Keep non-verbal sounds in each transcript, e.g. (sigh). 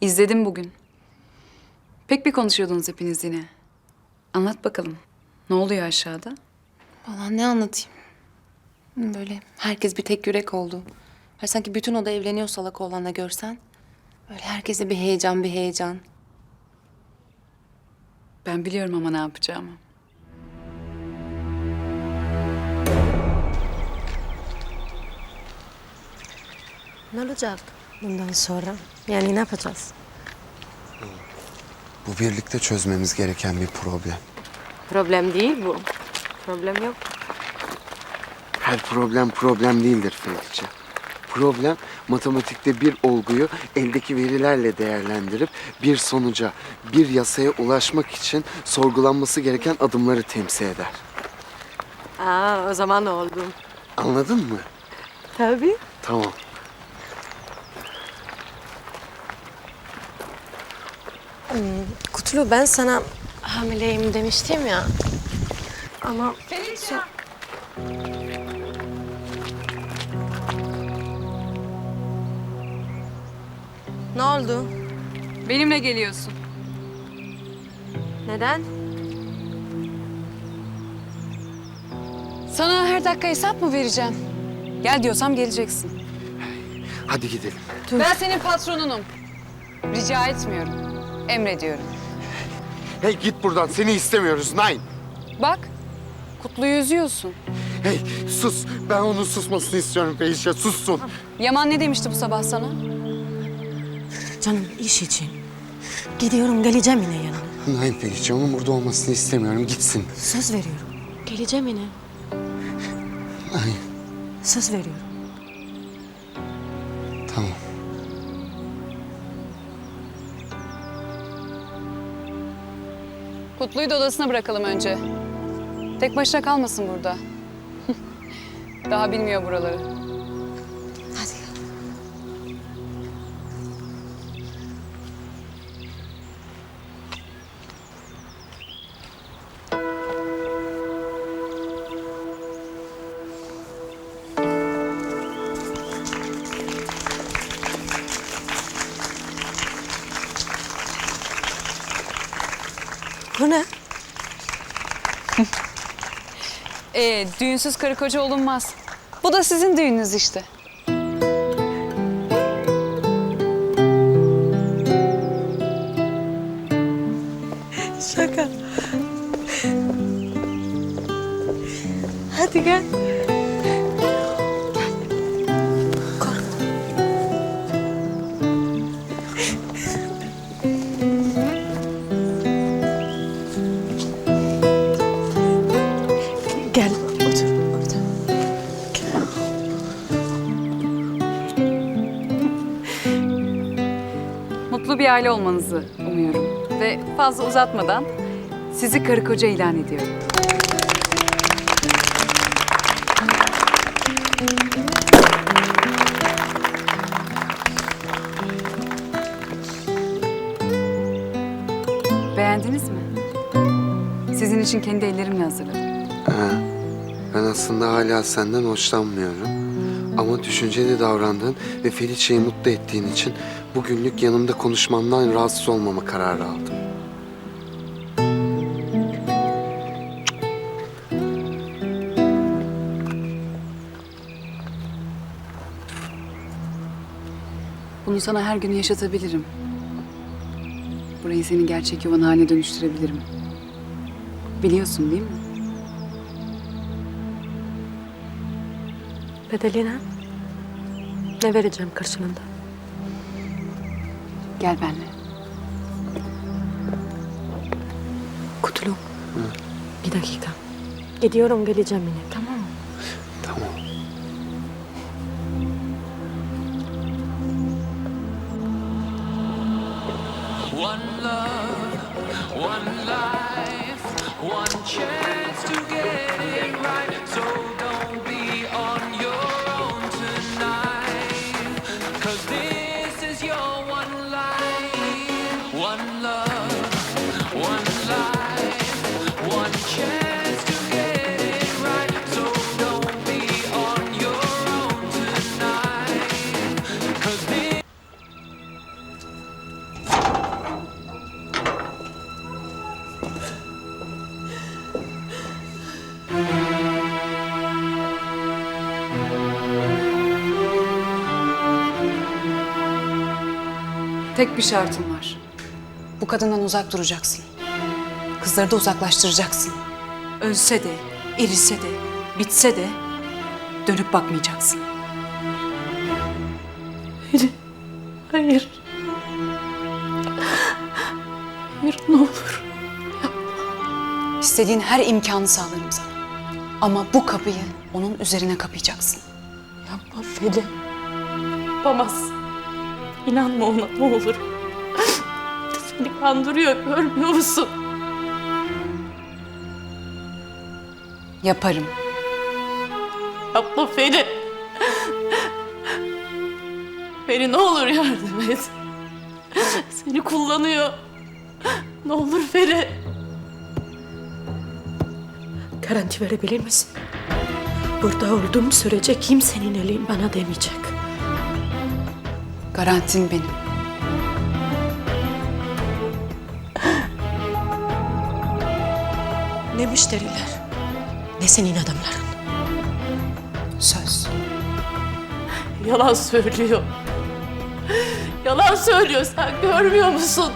İzledim bugün. Pek bir konuşuyordunuz hepiniz yine. Anlat bakalım. Ne oluyor aşağıda? Vallahi ne anlatayım? Böyle herkes bir tek yürek oldu. Her sanki bütün oda evleniyor salak oğlanla görsen. Böyle herkese bir heyecan, bir heyecan. Ben biliyorum ama ne yapacağımı. Ne olacak bundan sonra? Yani ne yapacağız? Bu birlikte çözmemiz gereken bir problem. Problem değil bu. Problem yok. Her problem problem değildir Ferice. Problem matematikte bir olguyu eldeki verilerle değerlendirip bir sonuca, bir yasaya ulaşmak için sorgulanması gereken adımları temsil eder. Aa, o zaman oldu. Anladın mı? Tabii. Tamam. Kutlu ben sana hamileyim demiştim ya. Ama ne oldu? Benimle geliyorsun. Neden? Sana her dakika hesap mı vereceğim? Gel diyorsam geleceksin. Hadi gidelim. Ben senin patronunum. Rica etmiyorum. Emrediyorum. Hey git buradan seni istemiyoruz Nine. Bak, Kutlu'yu üzüyorsun. Hey sus ben onun susmasını istiyorum Ferice sussun. Yaman ne demişti bu sabah sana? Canım iş için. Gidiyorum geleceğim yine yanına. Nine Ferice onun burada olmasını istemiyorum gitsin. Söz veriyorum. Geleceğim yine. Nine Söz veriyorum. Kutlu'yu da odasına bırakalım önce. Tek başına kalmasın burada. (laughs) Daha bilmiyor buraları. (laughs) Ee, düğünsüz karı koca olunmaz. Bu da sizin düğününüz işte. Şaka. Hadi gel. Bir olmanızı umuyorum. Ve fazla uzatmadan sizi karı koca ilan ediyorum. Beğendiniz mi? Sizin için kendi ellerimle hazırladım. Ha, ben aslında hala senden hoşlanmıyorum. Ama düşünceli davrandığın ve Felice'yi mutlu ettiğin için bugünlük yanımda konuşmamdan rahatsız olmama kararı aldım. Bunu sana her gün yaşatabilirim. Burayı senin gerçek yuvan haline dönüştürebilirim. Biliyorsun değil mi? Bedeline ne vereceğim karşılığında? Gel benimle. Kutlu. Bir dakika. Gidiyorum geleceğim yine tamam mı? Tamam. One love, one life, one chance to get Cause this Tek bir şartım var. Bu kadından uzak duracaksın. Kızları da uzaklaştıracaksın. Ölse de, erise de, bitse de dönüp bakmayacaksın. Hayır. Hayır ne olur. İstediğin her imkanı sağlarım sana. Ama bu kapıyı onun üzerine kapayacaksın. Yapma Feli. Yapamaz. İnanma ona ne olur. Seni kandırıyor görmüyor musun? Yaparım. Yapma Feli. Feli ne olur yardım et. Seni kullanıyor. Ne olur Feli. Garanti verebilir misin? Burada olduğum sürece kimsenin eli bana demeyecek. Garantin benim. Ne müşteriler, ne senin adamların. Söz. Yalan söylüyor. Yalan söylüyor sen görmüyor musun?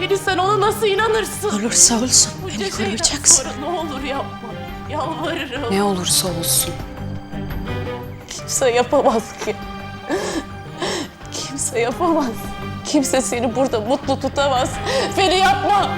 Beni sen ona nasıl inanırsın? Olursa olsun Bunca beni şeyden koruyacaksın. sonra ne olur yapma. Yalvarırım. Ne olursa olsun. Kimse yapamaz ki. Kimse yapamaz. Kimse seni burada mutlu tutamaz. Feri yapma.